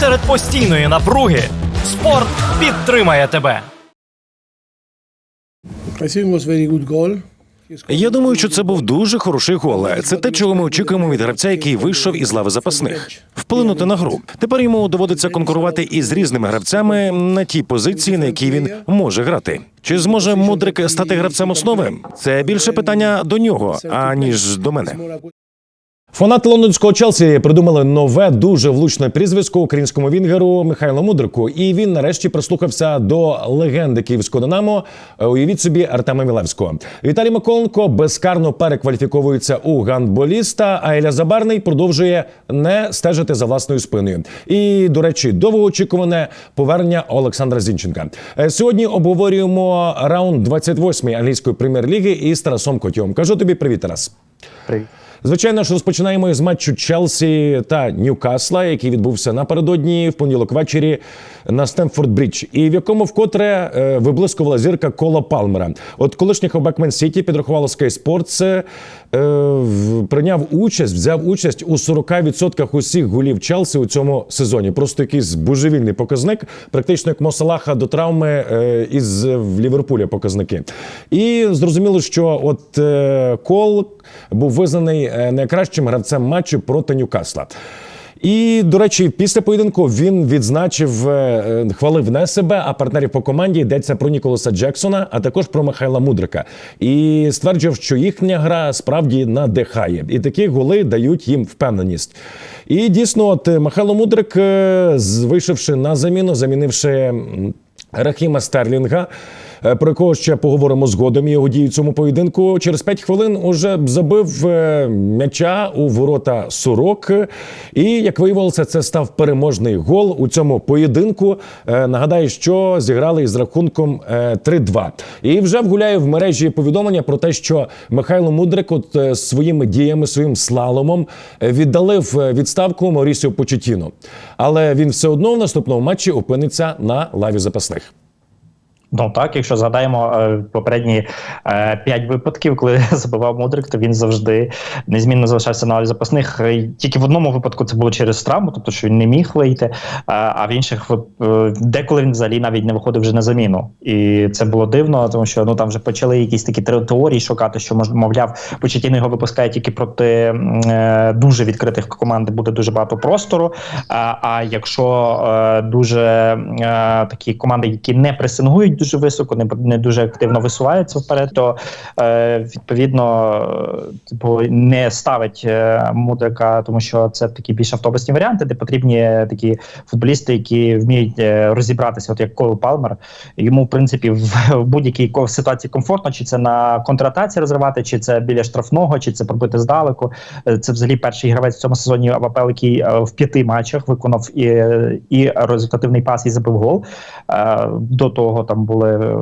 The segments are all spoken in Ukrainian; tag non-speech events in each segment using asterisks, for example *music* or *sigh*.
Серед постійної напруги спорт підтримає тебе. Я думаю, що це був дуже хороший гол. Це те, чого ми очікуємо від гравця, який вийшов із лави запасних. Вплинути на гру. Тепер йому доводиться конкурувати із різними гравцями на тій позиції, на якій він може грати. Чи зможе Мудрик стати гравцем основи? Це більше питання до нього, аніж до мене. Фанати лондонського Челсі придумали нове дуже влучне прізвисько українському вінгеру Михайлу Мудрику, і він нарешті прислухався до легенди київського Динамо. е, Уявіть собі Артема Мілевського. Віталій Миколенко безкарно перекваліфіковується у гандболіста. А Еля Забарний продовжує не стежити за власною спиною. І до речі, довгоочікуване повернення Олександра Зінченка. Е, Сьогодні обговорюємо раунд 28 англійської прем'єр-ліги із Тарасом Котьовим. Кажу тобі привіт, Тарас. Привіт. Звичайно ж, розпочинаємо з матчу Челсі та Ньюкасла, який відбувся напередодні в понеділок ввечері на Стемфорд Брідж, і в якому вкотре е, виблискувала зірка Кола Палмера. От колишній хавбек Мен Сіті підрахувало Sky Sports, е, прийняв участь, взяв участь у 40% усіх голів Челсі у цьому сезоні. Просто якийсь божевільний показник, практично як Мосалаха до травми е, із е, в Ліверпуля показники. І зрозуміло, що от е, Кол був визнаний е, найкращим гравцем матчу проти Ньюкасла. І, до речі, після поєдинку він відзначив, е, е, хвалив не себе, а партнерів по команді йдеться про Ніколаса Джексона, а також про Михайла Мудрика. І стверджував, що їхня гра справді надихає, і такі голи дають їм впевненість. І дійсно, от Михайло Мудрик, вийшовши на заміну, замінивши Рахіма Стерлінга. Е, Про якого ще поговоримо згодом його дії в цьому поєдинку. Через 5 хвилин уже забив е, м'яча у ворота Сурок. І як виявилося, це став переможний гол у цьому поєдинку. Е, Нагадаю, що зіграли із рахунком е, 3-2. І вже вгуляє в мережі повідомлення про те, що Михайло Мудрик от своїми діями, своїм слаломом віддалив відставку Маурісіо Почетіно. Але він все одно в наступному матчі опиниться на лаві запасних. Ну так, якщо згадаємо е, попередні е, п'ять випадків, коли *laughs* забивав Мудрик, то він завжди незмінно залишався на лаві запасних. Е, Тільки в одному випадку це було через травму, тобто що він не міг вийти. А в інших деколи він взагалі навіть не виходив вже на заміну. І це було дивно, тому що ну там вже почали якісь такі те- теорії шукати, що мовляв, Почетіно його випускає тільки проти дуже відкритих команд, буде дуже багато простору. А, а якщо дуже такі команди, які не пресингують дуже високо, не, не дуже активно висуваються вперед, то е, відповідно е, типу не ставить е, мудрика, тому що це такі більш автобусні варіанти, де потрібні такі футболісти, які вміють е, розібратися, от як Кол Палмер. Йому, в принципі, в, в будь-якій ситуації комфортно, чи це на контратаці розривати, чи це біля штрафного, чи це пробити здалеку. Е, Це взагалі перший гравець в цьому сезоні АПЛ, який е, в п'яти матчах виконав і, і результативний пас, і забив гол. Е, До того там були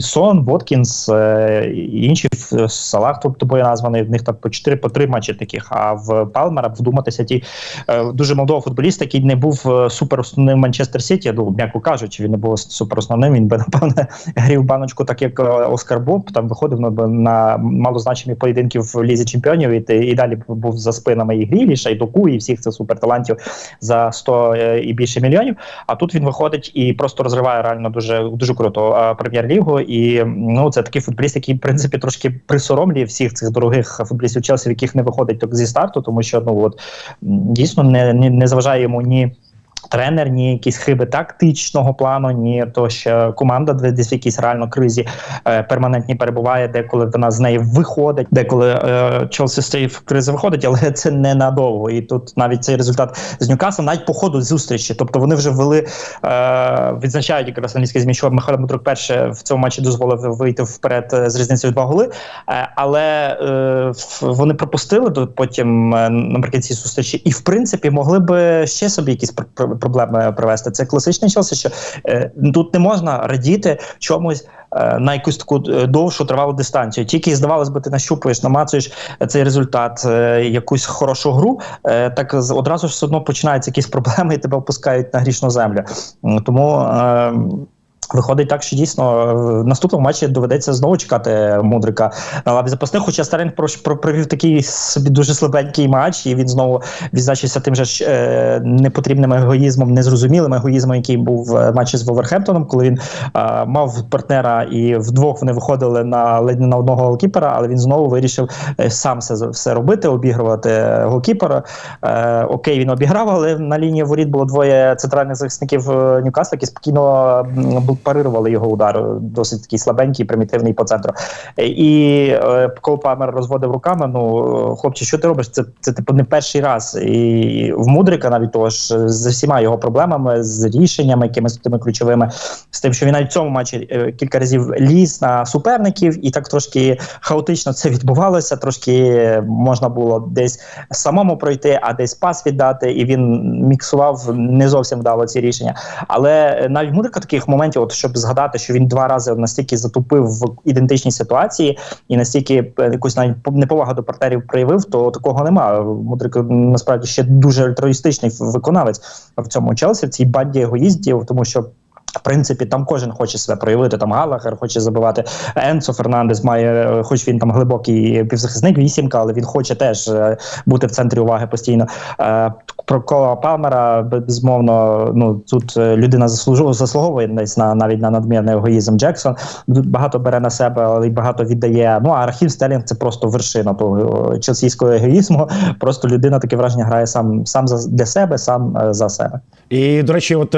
Сон, Воткінс, е, і інші Ф- Салах, тобто тобою названий. В них там по 4 по 3 матчі таких. А в Палмера вдуматися ті е, дуже молодого футболіста, який не був е, супер основним Манчестер Сіті. Ну, м'яко кажучи, він не був супер основним. Він би *laughs* напевне грів баночку, так як е, Оскар Боб. Там виходив на, на малозначні поєдинки в лізі чемпіонів. І, і далі був за спинами і Гріліша, і Доку, і всіх цих суперталантів за 100 е, і більше мільйонів. А тут він виходить і просто розриває реально дуже дуже круто е, прем'єр-лігу. І ну це такий футболіст, який в принципі трошки присоромлює всіх цих дорогих футболістів Челсі, в яких не виходить так зі старту, тому що ну от дійсно не, не, не заважає йому ні. Тренер, ні якісь хиби тактичного плану, ні то, що команда десь в якійсь реально кризі е, перманентні перебуває, деколи вона з неї виходить, деколи е, Челсі з цієї кризи виходить, але *laughs* це ненадовго. І тут навіть цей результат з Ньюкаслом, навіть по ходу зустрічі. Тобто вони вже ввели, е, відзначають якраз англійські змі, що Михайло Мудрук перше в цьому матчі дозволив вийти вперед е, з різницею два голи. Е, але е, вони пропустили до- потім е, наприкінці зустрічі, і в принципі могли би ще собі якісь проблеми привести. Це класичний Челсі, що е, тут не можна радіти чомусь. е, На якусь таку е, довшу тривалу дистанцію. Тільки здавалось би, ти нащупуєш, намацуєш цей результат, е, якусь хорошу гру, так одразу ж все одно починаються якісь *laughs* проблеми і тебе опускають на грішну землю. Тому Виходить так, що дійсно е, в наступному матчі доведеться знову чекати мудрика на лаві запасних. Хоча про провів такий собі дуже слабенький матч, і він знову відзначився тим же ж е, непотрібним егоїзмом, незрозумілим егоїзмом, який був в матчі з Воверхемптоном, коли він е, мав партнера і вдвох вони виходили на ледь на одного голкіпера, але він знову вирішив е, сам все, все робити, обігрувати голкіпера. Е, окей, він обіграв, але на лінії воріт було двоє центральних захисників е, Ньюкасла, які спокійно м, бу- парирували його удар. Досить такий слабенький, примітивний по центру. Е, І е, коли Памер розводив руками, ну хлопче, що ти робиш? Це, це типу не перший раз. І в Мудрика навіть того ж з усіма його проблемами, з рішеннями, якимись тими ключовими, з тим, що він навіть в цьому матчі е, кілька разів ліз на суперників, і так трошки хаотично це відбувалося. Трошки можна було десь самому пройти, а десь пас віддати, і він міксував не зовсім вдало ці рішення. Але е, навіть Мудрика таких моментів, от щоб згадати, що він два рази настільки затупив в ідентичній ситуації і настільки е, якусь навіть по- неповагу до партнерів проявив, то такого немає. Мудрик насправді ще дуже альтруїстичний виконавець в цьому Челсі, в цій банді егоїздів, тому що. В принципі, там кожен хоче себе проявити. Там Галахер хоче забивати. Енцо Фернандес має, е, хоч він там глибокий півзахисник, вісімка, але він хоче теж е, бути в центрі уваги постійно. Е, Про Кола Палмера, безумовно, ну тут людина заслужує заслуговує на навіть на надмірний егоїзм Джексон. Тут багато бере на себе, але й багато віддає. Ну а Рахів Стелінг це просто вершина того челсійського егоїзму. Просто людина таке враження грає сам сам за для себе, сам за себе. І до речі, от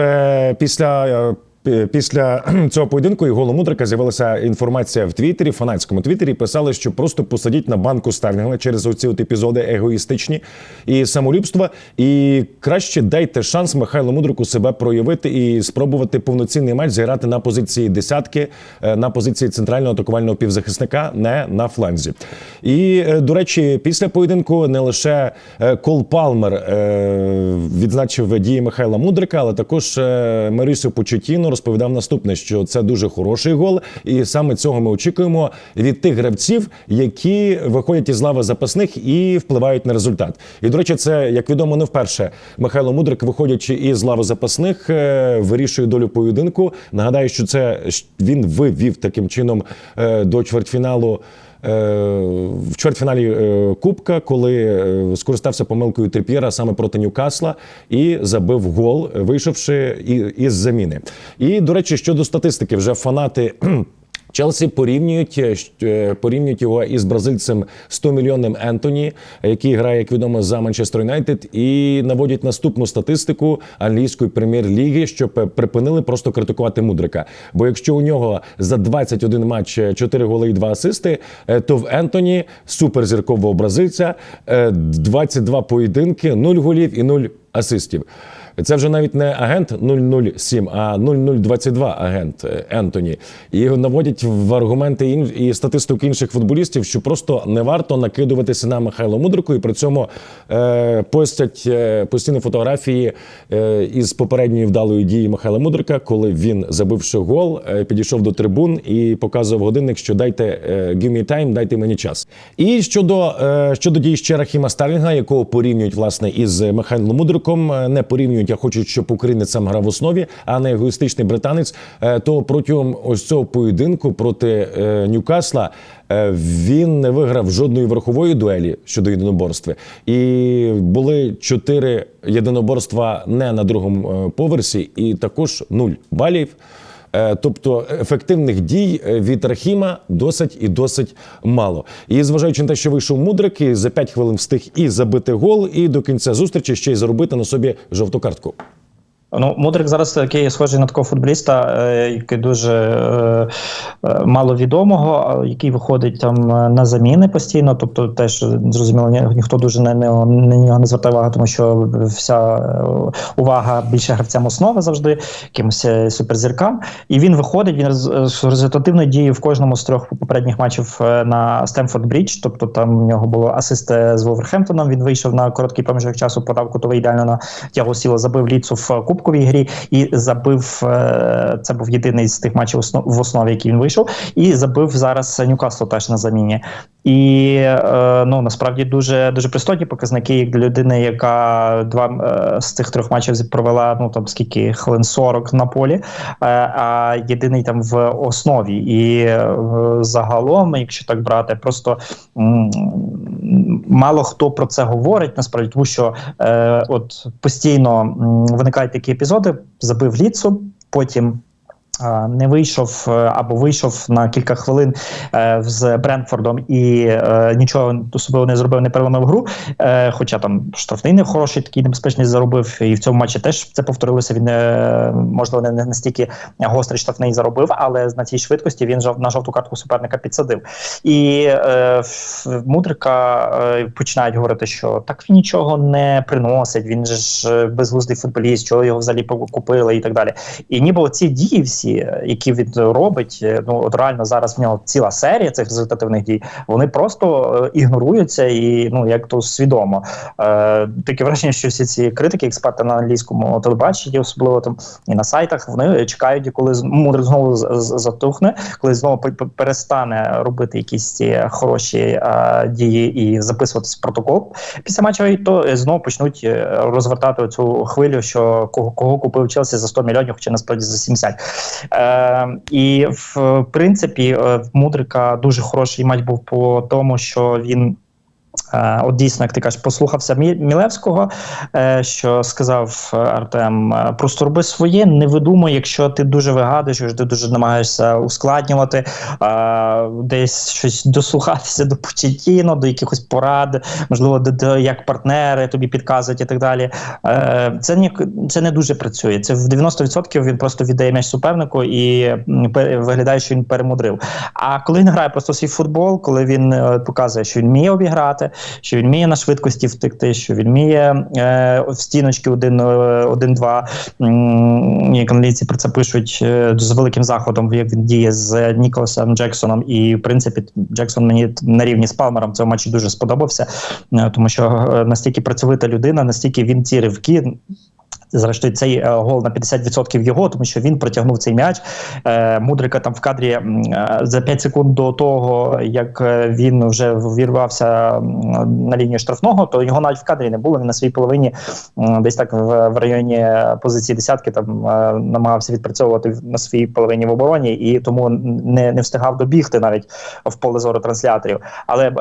після. Пі- Після *clears throat* цього поєдинку і голу Мудрика з'явилася інформація в Твіттері, фанатському Твіттері. Писали, що просто посадіть на банку Старлінга через оці от епізоди егоїстичні і самолюбства. І краще дайте шанс Михайлу Мудрику себе проявити і спробувати повноцінний матч зіграти на позиції десятки, е, на позиції центрального атакувального півзахисника, не на фланзі. І е, до речі, після поєдинку не лише е, Кол Палмер відзначив дії Михайла Мудрика, але також Марісо Почетіно розповідав наступне, що це дуже хороший гол, і саме цього ми очікуємо від тих гравців, які виходять із лави запасних і впливають на результат. І до речі, це як відомо не вперше. Михайло Мудрик, виходячи із лави запасних, е, вирішує долю поєдинку. Нагадаю, що це він вивів таким чином е, до чвертьфіналу. Е, В чвертьфіналі е, Кубка, коли е, скористався помилкою Трип'єра саме проти Ньюкасла і забив гол, вийшовши із заміни. І до речі, щодо статистики, вже фанати. Челсі порівнюють е, е, порівнюють його із бразильцем 100 мільйонним Ентоні, який грає, як відомо, за Манчестер Юнайтед, і наводять наступну статистику англійської прем'єр-ліги, щоб е, припинили просто критикувати Мудрика. Бо якщо у нього за 21 матч е, 4 голи і 2 асисти, то в Ентоні суперзіркового бразильця е, 22 поєдинки, 0 голів і 0 асистів. Це вже навіть не агент 007, а 0022 агент е, Ентоні. І наводять в аргументи і статистику інших футболістів, що просто не варто накидуватися на Михайла Мудрику, і при цьому е, постять е, постійні фотографії е, із попередньої вдалої дії Михайла Мудрика, коли він, забивши гол, е, підійшов до трибун і показував годинник, що дайте е, give me time, дайте мені час. І щодо, е, щодо дій ще Рахіма Старлінга, якого порівнюють власне із Михайлом Мудриком, е, не порівнюють, а хочу, щоб українець сам грав в основі, а не егоїстичний британець. е, То протягом ось цього поєдинку проти е, Ньюкасла е, він не виграв жодної верхової дуелі щодо єдиноборства. І були чотири єдиноборства не на другому поверсі, і також нуль балів. Е, Тобто ефективних дій е, від Рахіма досить і досить мало. І зважаючи на те, що вийшов мудрик, і за 5 хвилин встиг і забити гол, і до кінця зустрічі ще й заробити на собі жовту картку. Ну, Мудрик зараз такий схожий на такого футболіста, е, який дуже е, е, маловідомого, який виходить там е, на заміни постійно. Тобто, теж зрозуміло, ні, ніхто дуже на, нього не звертає увагу, тому що вся увага більше гравцям основи завжди, якимось суперзіркам. І він виходить, він результативною дією в кожному з трьох попередніх матчів на Стемфорд Брідж. Тобто там в нього було асист з Воверхемптоном. Він вийшов на короткий проміжок часу, подав кутовий ідеально на Тягу Сіла, забив ліцу в кубку. Кубковій грі і забив. е, Це був єдиний з тих матчів в основі, який він вийшов, і забив зараз Ньюкаслу теж на заміні. І е, ну насправді дуже дуже пристойні показники як для людини, яка два е, з цих трьох матчів провела ну там скільки хвилин 40 на полі, а єдиний там в основі. І загалом, якщо так брати, просто мало хто про це говорить насправді, тому що от постійно виникають такі епізоди: забив ліцу, потім. Не вийшов е, або вийшов на кілька хвилин е, з Брентфордом і е, нічого особливо не зробив, не переломив гру. Хоча там штрафний не хороший, такий небезпечний заробив. І в цьому матчі теж це повторилося. Він можливо не настільки гострий штрафний заробив, але на цій швидкості він на жовту картку суперника підсадив. І Мудрика починають говорити, що так він нічого не приносить. Він ж безглуздий футболіст, чого його взагалі купили і так далі. І ніби оці дії всі, е, які він робить, е, ну от реально зараз в нього ціла серія цих результативних дій, вони просто е, ігноруються і ну як то свідомо. Е, таке враження, що всі ці критики, експерти на англійському телебаченні, особливо там і на сайтах, вони чекають, коли мудрик знову затухне, коли знову пе- пе- перестане робити якісь ці хороші е, дії і записуватись в протокол після матчу, і то е, знову почнуть розвертати цю хвилю, що кого, кого купив Челсі за 100 мільйонів, хоча насправді за 70. Е, і в принципі, е, в Мудрика дуже хороший матч був по тому, що він. От дійсно, як ти кажеш, послухався Мі- Мілевського, е, що сказав е, Артем: е, просто роби своє, не видумуй, якщо ти дуже вигадуєш, ти дуже намагаєшся ускладнювати, десь щось дослухатися до Почетіно, до якихось порад, можливо, до, як партнери тобі підказують і так далі. Це ні, це не дуже працює. Це в 90% він просто віддає м'яч супернику і виглядає, що він перемудрив. А коли він грає просто свій футбол, коли він показує, що він вміє обіграти, що він вміє на швидкості втекти, що він вміє е, в стіночки 1-2, як про це пишуть е, з великим заходом, як він діє з Ніколасом Джексоном. І в принципі, Джексон мені на рівні з Палмером в цьому матчі дуже сподобався, е, тому що е, настільки працьовита людина, настільки він ці ривки. Зрештою, цей е, гол на 50% його, тому що він протягнув цей м'яч. Е, Мудрика там в кадрі е, за 5 секунд до того, як він вже вірвався на лінію штрафного, то його навіть в кадрі не було. Він на своїй половині десь так в, районі позиції десятки там намагався відпрацьовувати на своїй половині в обороні і тому не, не встигав добігти навіть в поле зору трансляторів. Але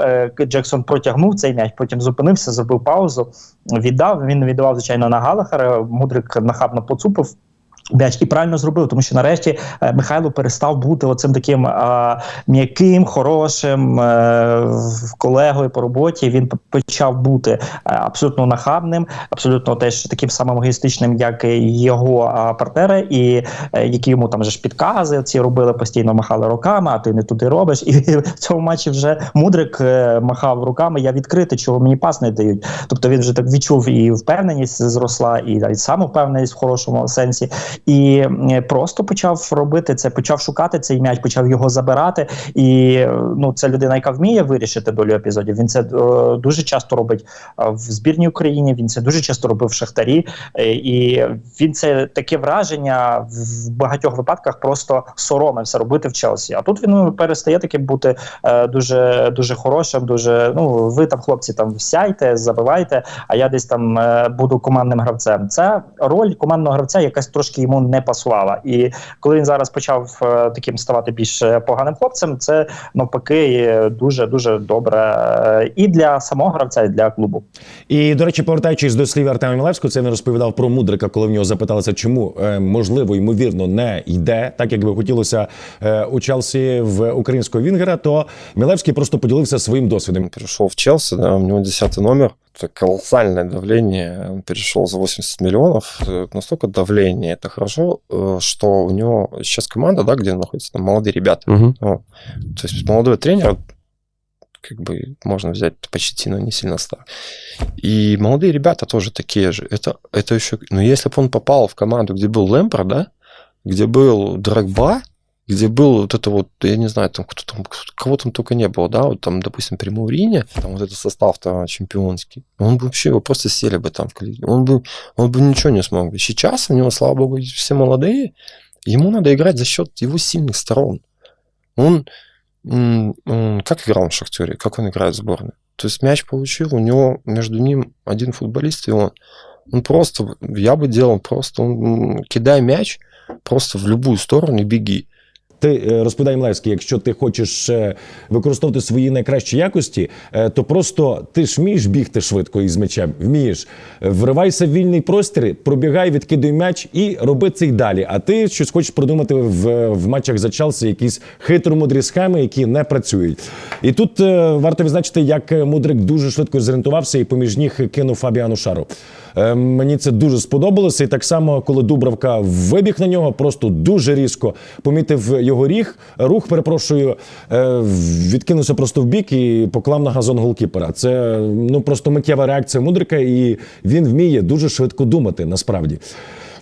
Джексон протягнув цей м'яч, потім зупинився, зробив паузу, віддав. Він віддавав, звичайно, на Галахара. Мудрик нахабно поцупив. М'яч і правильно зробив, тому що нарешті е, Михайло перестав бути оцим таким е, м'яким, хорошим е, в- колегою по роботі. Він почав бути е, абсолютно нахабним, абсолютно теж таким самим егоїстичним, як і його е, партнери, і е, які йому там же ж підкази ці робили постійно, махали руками, а ти не туди робиш. І в цьому матчі вже мудрик е, махав руками. Я відкритий, чого мені пас не дають. Тобто він вже так відчув і впевненість зросла, і навіть самовпевненість в хорошому сенсі і е, просто почав робити це, почав шукати цей м'яч, почав його забирати. І е, ну, це людина, яка вміє вирішити долю епізодів. Він це е, дуже часто робить е, в збірній Україні. Він це дуже часто робив в Шахтарі, і він це таке враження в багатьох випадках просто соромився робити в Челсі. А тут він ну, перестає таким бути е, дуже дуже хорошим. Дуже ну ви там, хлопці, там сяйте, забивайте. А я десь там буду командним гравцем. Це роль командного гравця, якась трошки йому не пасувала. І коли він зараз почав е, таким ставати більш е, поганим хлопцем, це навпаки дуже дуже добре е, і для самого гравця, і для клубу. І до речі, повертаючись до слів Артема Мілевського, це він розповідав про мудрика, коли в нього запиталися, чому можливо ймовірно не йде, так як би хотілося у Челсі в українського Вінгера. То Мілевський просто поділився своїм досвідом. перешел в Челси, да, у него 10 номер. Колоссальное давление. Он перешел за 80 миллионов. Э, Настолько давление. Это хорошо, э, что у него сейчас команда, да, где находятся там молодые ребята. Ну, то есть молодой тренер, как бы можно взять почти, но не сильно стар. И молодые ребята тоже такие же. Это, это еще... Но если бы он попал в команду, где был Лэмпер, да, где был Драгба, где был вот это вот, я не знаю, там кто там, кого там только не было, да, вот там, допустим, при Маурине, там вот этот состав-то чемпионский, он бы вообще, его просто сели бы там он бы, он бы ничего не смог бы. Сейчас у него, слава богу, все молодые, ему надо играть за счет его сильных сторон. Он, м, как играл в Шахтере, как он играет в сборной. То есть мяч получил, у него между ним один футболист, и он, он просто, я бы делал просто, он, кидай мяч просто в любую сторону и беги. Ти е, розповідай Млевський, якщо ти хочеш е, використовувати свої найкращі якості, е, то просто ти ж вмієш бігти швидко із м'ячем, вмієш. Вривайся в вільний простір, пробігай, відкидуй м'яч і роби це й далі. А ти щось хочеш придумати в, в матчах за Челсі, якісь хитромудрі схеми, які не працюють. І тут варто відзначити, як Мудрик дуже швидко зорієнтувався і поміж ніг кинув Фабіану Шару. Е, Мені це дуже сподобалося. І так само, коли Дубравка вибіг на нього, просто дуже різко помітив його ріг, рух, перепрошую, е, відкинувся просто в бік і поклав на газон голкіпера. Це ну просто миттєва реакція Мудрика, і він вміє дуже швидко думати насправді.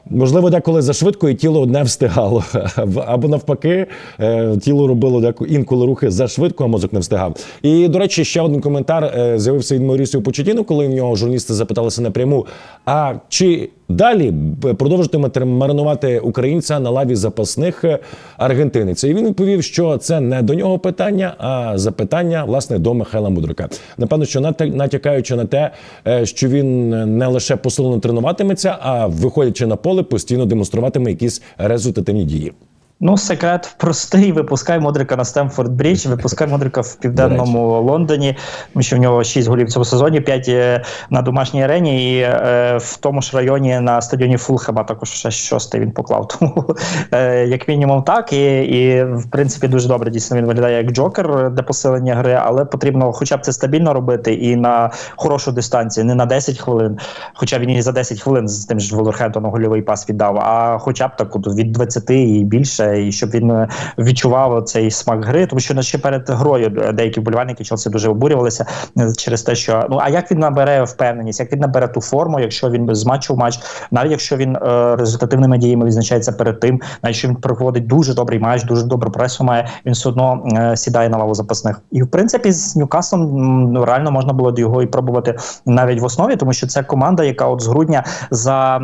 Можливо, деколи зашвидко і тіло не встигало. *laughs* Або навпаки, е, тіло робило деку інколи рухи зашвидко, а мозок не встигав. І, до речі, ще один коментар е, з'явився від Маурісіо Почетіну, коли в нього журналісти запиталися напряму: а чи далі продовжитиме маринувати українця на лаві запасних е, аргентинець? І він відповів, що це не до нього питання, а запитання власне до Михайла Мудрика. Напевно, що нат- натякаючи на те, е, що він не лише посилено тренуватиметься, а виходячи на поле, постійно демонструватиме якісь результативні дії. Ну, секрет простий. Випускай Модрика на Стемфорд Брідж, випускай Модрика в південному Лондоні, тому що в нього 6 голів в цьому сезоні, 5 на домашній арені, і е, в тому ж районі на стадіоні Фулхема також ще шостий він поклав. *laughs* Тому е, як мінімум так. І, і в принципі дуже добре дійсно він виглядає як Джокер для посилення гри, але потрібно хоча б це стабільно робити і на хорошу дистанцію, не на 10 хвилин. Хоча він і за 10 хвилин з тим ж Волверхемптоном гольовий пас віддав, а хоча б так от від 20 і більше, і щоб він е, відчував цей смак гри, тому що ще перед грою деякі вболівальники Челсі дуже обурювалися е, через те, що ну а як він набере впевненість, як він набере ту форму, якщо він з матчу в матч, навіть якщо він е, результативними діями відзначається перед тим, навіть якщо він проводить дуже добрий матч, дуже добру пресу має, він все одно е, сідає на лаву запасних. І в принципі з Ньюкаслом ну, реально можна було його і пробувати навіть в основі, тому що це команда, яка от з грудня за.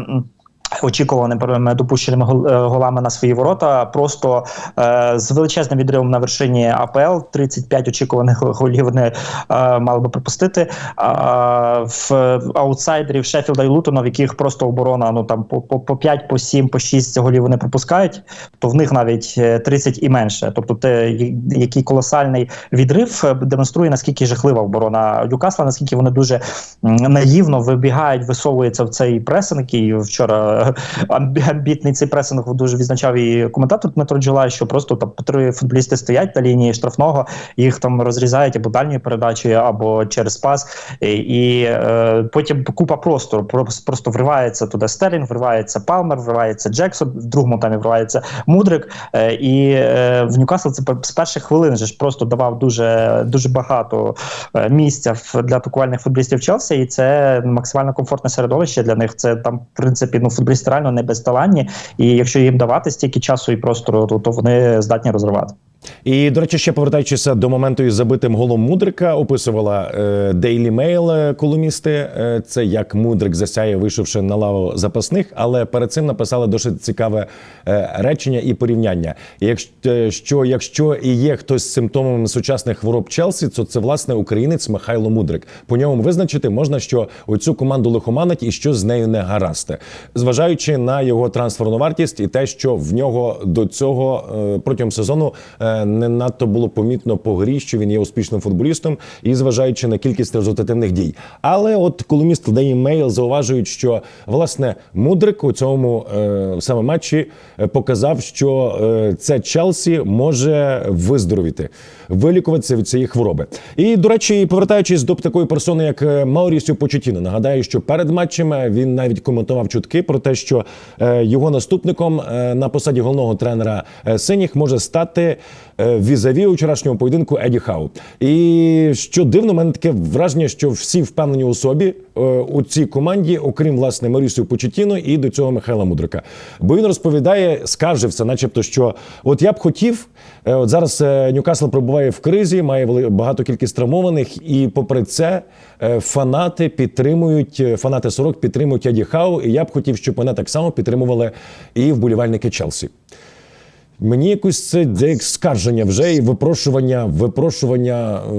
Очікуваними допущеними е, голами на свої ворота, просто е, з величезним відривом на вершині АПЛ 35 очікуваних голів вони е, мали би пропустити. А в аутсайдерів Шеффілда і Лутона, в яких просто оборона ну там по, по, по 5, по 7, по 6 голів вони пропускають, то в них навіть е, 30 і менше. Тобто, те, який колосальний відрив е, демонструє наскільки жахлива оборона Ньюкасла, наскільки вони дуже наївно вибігають, висовуються в цей пресинг, який вчора е, *laughs* амбітний цей пресинг дуже відзначав і коментатор Дмитро Джулай, що просто там три футболісти стоять на лінії штрафного, їх там розрізають або дальньою передачею, або через пас, і, і е, потім купа простору. Просто, просто вривається туди Стерлінг, вривається Палмер, вривається Джексон, в другому таймі вривається Мудрик. Е, і е, в Ньюкасл це з перших хвилин же ж просто давав дуже, дуже багато е, місця для атакувальних футболістів Челсі, і це максимально комфортне середовище для них. Це там, в принципі, ну футболісти реально не безталанні, і якщо їм давати стільки часу і простору, то, то вони здатні розривати. І до речі, ще повертаючись до моменту із забитим голом Мудрика, описувала е, Daily Mail е, колумісти. Е, це як Мудрик засяє, вийшовши на лаву запасних, але перед цим написали досить цікаве речення і порівняння. Якщо що, якщо і є хтось з симптомами сучасних хвороб Челсі, то це власне українець Михайло Мудрик. По ньому визначити можна, що оцю команду лихоманить і що з нею не гаразд, зважаючи на його трансферну вартість і те, що в нього до цього протягом сезону не надто було помітно по грі, що він є успішним футболістом, і зважаючи на кількість результативних дій. Але от колуміст Daily Mail зауважують, що власне Мудрик у цьому е, саме матчі е, показав, що е, це Челсі може виздоровіти, вилікуватися від цієї хвороби. І до речі, повертаючись до такої персони, як е, Маурісіо Почетіно, нагадаю, що перед матчем е, він навіть коментував чутки про те, що е, його наступником на посаді головного тренера синіх може стати візаві у вчорашньому поєдинку Еді Хау. І що дивно, в мене таке враження, що всі впевнені у собі у цій команді, окрім власне Марісію Почетіно і до цього Михайла Мудрика. Бо він розповідає, скаржився, начебто, що от я б хотів, е, от зараз е, Ньюкасл перебуває в кризі, має багато кількість травмованих, і попри це е, фанати підтримують, е, фанати 40 підтримують Еді Хау. І я б хотів, щоб мене так само підтримували і вболівальники Челсі. Мені якось це як скарження вже і випрошування, випрошування е,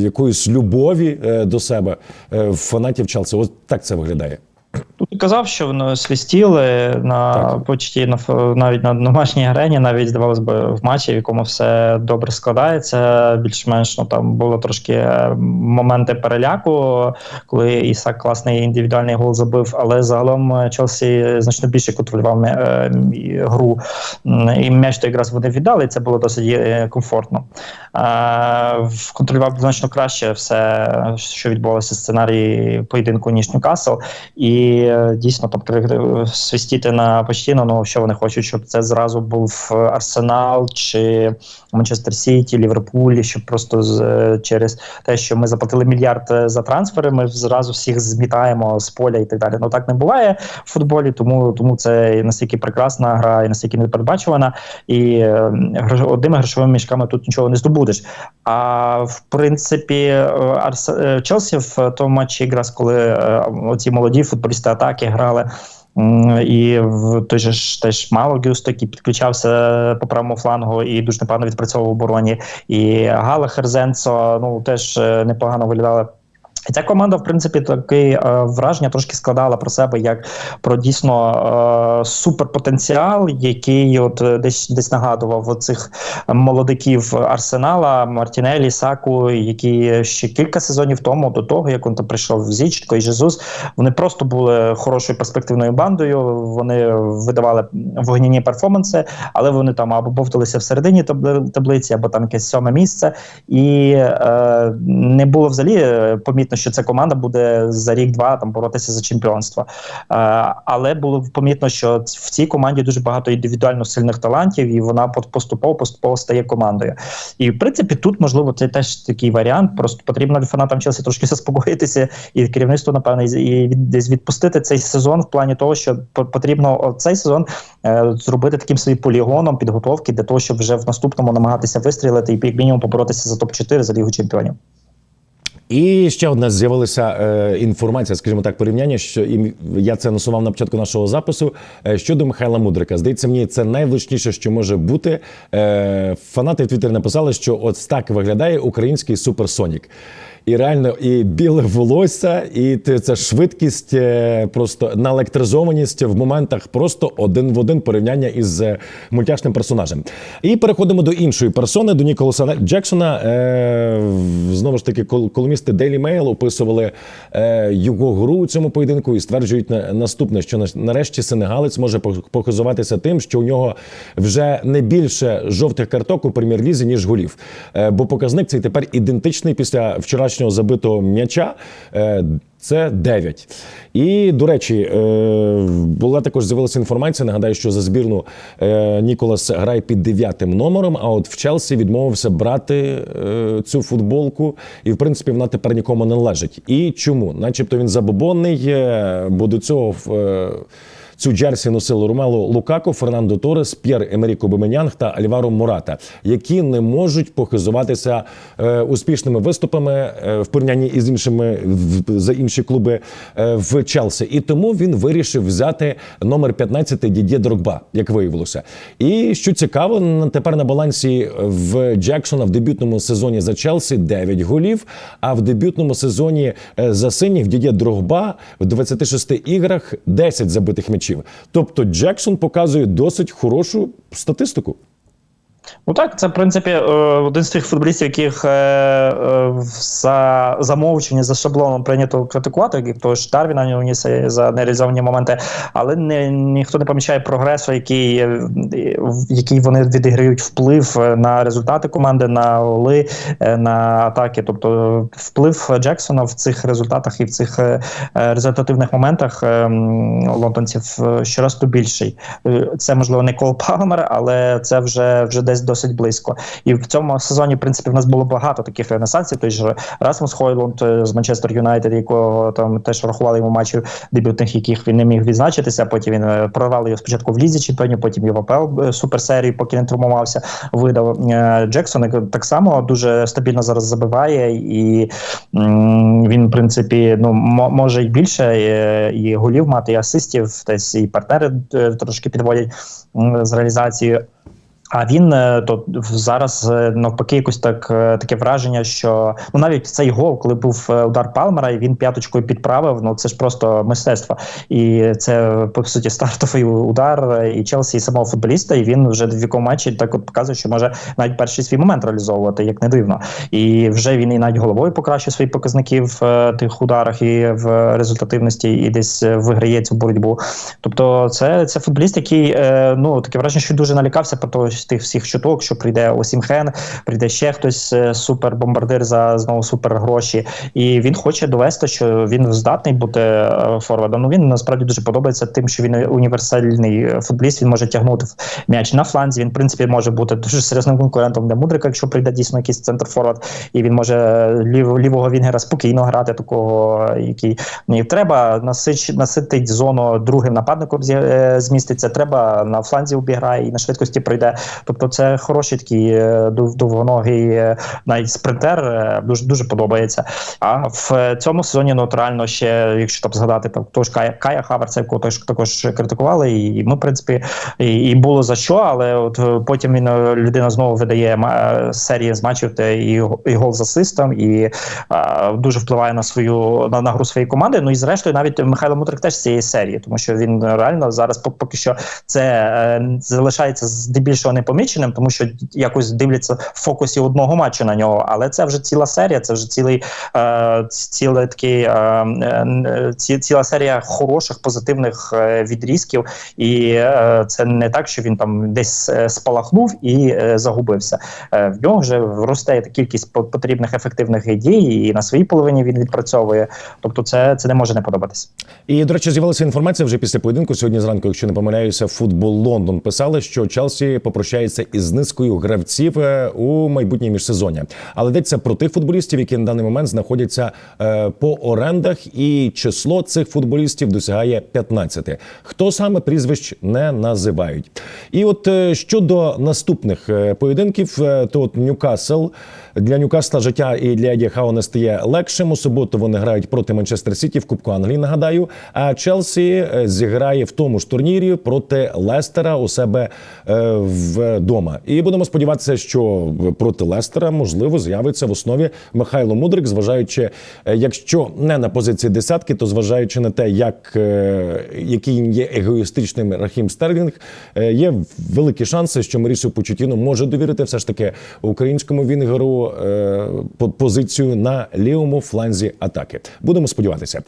якоїсь любові е, до себе е, фанатів Челсі. Ось так це виглядає. Тут казав, що вони свистіли на Так. почті на навіть на домашній арені, навіть здавалось би в матчі, в якому все добре складається. Більш-менш ну там було трошки е, моменти переляку, коли Ісак класний індивідуальний гол забив, але загалом е, Челсі значно більше контролював е, гру. І м'яч то якраз вони віддали, і це було досить е, комфортно. Е, Контролював значно краще все, що відбувалося сценарії поєдинку, ніж Ньюкасл. І е, дійсно там свистіти на постійно, ну що вони хочуть, щоб це зразу був е, Арсенал чи Манчестер Сіті, Ліверпуль, щоб просто з, е, через те, що ми заплатили мільярд е, за трансфери, ми зразу всіх змітаємо з поля і так далі. Ну так не буває в футболі, тому, тому це настільки прекрасна гра і настільки непередбачувана. І е, одними грошовими мішками тут нічого не здобудеш. А в принципі, е, Арс... е, Челсі в тому матчі, якраз коли е, оці молоді футболісти атаки грали. І в той же ж теж мало Гюсто, який підключався по правому флангу і дуже непогано відпрацьовував в обороні. І Галахер Зенцо ну теж е, непогано виглядали. Ця команда, в принципі, таке враження трошки складала про себе як про дійсно е, суперпотенціал, який от е, десь десь нагадував оцих молодиків Арсенала, Мартінелі, Саку, які ще кілька сезонів тому, до того як він там прийшов Зічко і Жезус, вони просто були хорошою перспективною бандою. Вони видавали вогняні перформанси, але вони там або бовталися всередині табли- таблиці, або там якесь сьоме місце. І е, не було взагалі е, помітно, що ця команда буде за рік-два там боротися за чемпіонство. Е, але було помітно, що в цій команді дуже багато індивідуально сильних талантів, і вона по- поступово поступово стає командою. І в принципі, тут можливо це теж такий варіант. Просто потрібно фанатам Челсі трошки заспокоїтися, і керівництво, напевно, і десь відпустити цей сезон в плані того, що потрібно цей сезон е, зробити таким своїм полігоном підготовки для того, щоб вже в наступному намагатися вистрілити і як мінімум поборотися за топ 4 за лігу чемпіонів. І ще одна з'явилася е, інформація, скажімо так, порівняння. Що і я це анонсував на початку нашого запису е, щодо Михайла Мудрика. Здається, мені це найвлучніше, що може бути. Е, фанати в Твіттері написали, що от так виглядає український суперсонік. І реально, і біле волосся, і ця швидкість, е, просто наелектризованість в моментах просто один в один порівняння із е, мультяшним персонажем. І переходимо до іншої персони, до Ніколаса Джексона. Е, знову ж таки, кол- колумністи Daily Mail описували його гру у цьому поєдинку і стверджують на- наступне, що нарешті сенегалець може пох- похизуватися тим, що у нього вже не більше жовтих карток у прем'єр-лізі, ніж голів. Бо показник цей тепер ідентичний після вчорашнього забитого м'яча. Е, це 9. І, до речі, е, була також з'явилася інформація. Нагадаю, що за збірну е, Ніколас грає під дев'ятим номером. А от в Челсі відмовився брати цю футболку, і в принципі вона тепер нікому не належить. І чому? Начебто він забобонний, бо до цього. Цю джерсі носили Ромело Лукако, Фернандо Торес, П'єр Емеріко Беменянг та Альваро Мората, які не можуть похизуватися е, успішними виступами е, в порівнянні із іншими в, за інші клуби е, в Челсі. І тому він вирішив взяти номер 15 Дідє Дрогба, як виявилося. І що цікаво, тепер на балансі в Джексона в дебютному сезоні за Челсі 9 голів, а в дебютному сезоні за синіх Дідє Дрогба в 26 іграх 10 забитих м'ячів. Тобто Джексон показує досить хорошу статистику. Ну так, це в принципі е, один з тих футболістів, яких е, е, за замовчення, за шаблоном прийнято критикувати, як того ж Дарвіна Нюніса за нереалізовані моменти, але не, ніхто не помічає прогресу, який, який вони відіграють вплив на результати команди, на голи, на атаки. Тобто вплив Джексона в цих результатах і в цих результативних моментах лондонців щораз то більший. Це можливо не Кол Палмер, але це вже вже десь досить близько. І в цьому сезоні, в принципі, в нас було багато таких ренесансів. Той же Расмус Хойлунд е, з Манчестер Юнайтед, якого там теж рахували йому матчів дебютних, яких він не міг відзначитися. Потім він е, прорвали його спочатку в лізі чемпіонів, потім і в АПЛ е, суперсерії, поки не травмувався. Видав Джексон так само дуже стабільно зараз забиває, і він, в принципі, ну може й більше е, і голів мати, і асистів, десь і партнери трошки підводять з реалізацією. А він е, то зараз е, навпаки якось так е, таке враження, що ну навіть цей гол, коли був удар Палмера, і він п'яточкою підправив. Ну це ж просто мистецтво. І це по суті стартовий удар і Челсі, і самого футболіста. І він вже в якому матчі так от показує, що може навіть перший свій момент реалізовувати, як не дивно. І вже він і навіть головою покращив свої показники в тих ударах і в результативності, і десь виграє цю боротьбу. Тобто, це, це футболіст, який ну таке враження, що дуже налякався про того тих всіх чуток, що прийде Осімхен, прийде ще хтось е, супербомбардир за знову супер гроші. І він хоче довести, що він здатний бути е, форвардом. Ну він насправді дуже подобається тим, що він універсальний е, футболіст. Він може тягнути м'яч на фланзі. Він, в принципі, може бути дуже серйозним конкурентом для Мудрика, якщо прийде дійсно якийсь центр форвард, і він може лів, лівого вінгера спокійно грати, такого, який ні, треба насич, наситить зону другим нападником зміститься. Треба на фланзі обіграє і на швидкості пройде. Тобто, це хороший такий е, довгоногий е, навіть спринтер. е, Дуже дуже подобається. А в цьому сезоні ну, от реально ще, якщо там згадати, там того ж Кая, Кая Хаверца, якого теж також критикували, і ми, в принципі, і, і було за що, але от потім він людина знову видає серії з матчів та і, і гол з асистом, і е, дуже впливає на свою на, на гру своєї команди. Ну і зрештою, навіть Михайло Мудрик теж з цієї серії, тому що він реально зараз поки що це залишається здебільшого непоміченим, тому що якось дивляться в фокусі одного матчу на нього. Але це вже ціла серія, це вже цілий е, цілий такий е, е, ці, ціла серія хороших позитивних е, відрізків. І е, це не так, що він там десь е, спалахнув і е, загубився. Е, в нього вже росте кількість потрібних ефективних ідей, і на своїй половині він відпрацьовує. Тобто, це, це не може не подобатись. І, до речі, з'явилася інформація вже після поєдинку. Сьогодні зранку, якщо не помиляюся, футбол Лондон писали, що Челсі попрощається із низкою гравців е, у майбутнє міжсезоння. Але йдеться про тих футболістів, які на даний момент знаходяться е, по орендах, і число цих футболістів досягає 15. Хто саме прізвищ не називають. І от е, щодо наступних поєдинків, то от Ньюкасл для Ньюкасла життя і для Еді Хау не стає легшим. У суботу вони грають проти Манчестер Сіті в Кубку Англії. Нагадаю, а Челсі е, зіграє в тому ж турнірі проти Лестера у себе е, вдома. І будемо сподіватися, що проти Лестера можливо з'явиться в основі Михайло Мудрик, зважаючи, е, якщо не на позиції десятки, то зважаючи на те, як який є егоїстичним Рахім Стерлінг, є великі шанси, що Марісу Почутіно може довірити все ж таки українському вінгеру е, позицію на лівому фланзі атаки. Будемо сподіватися.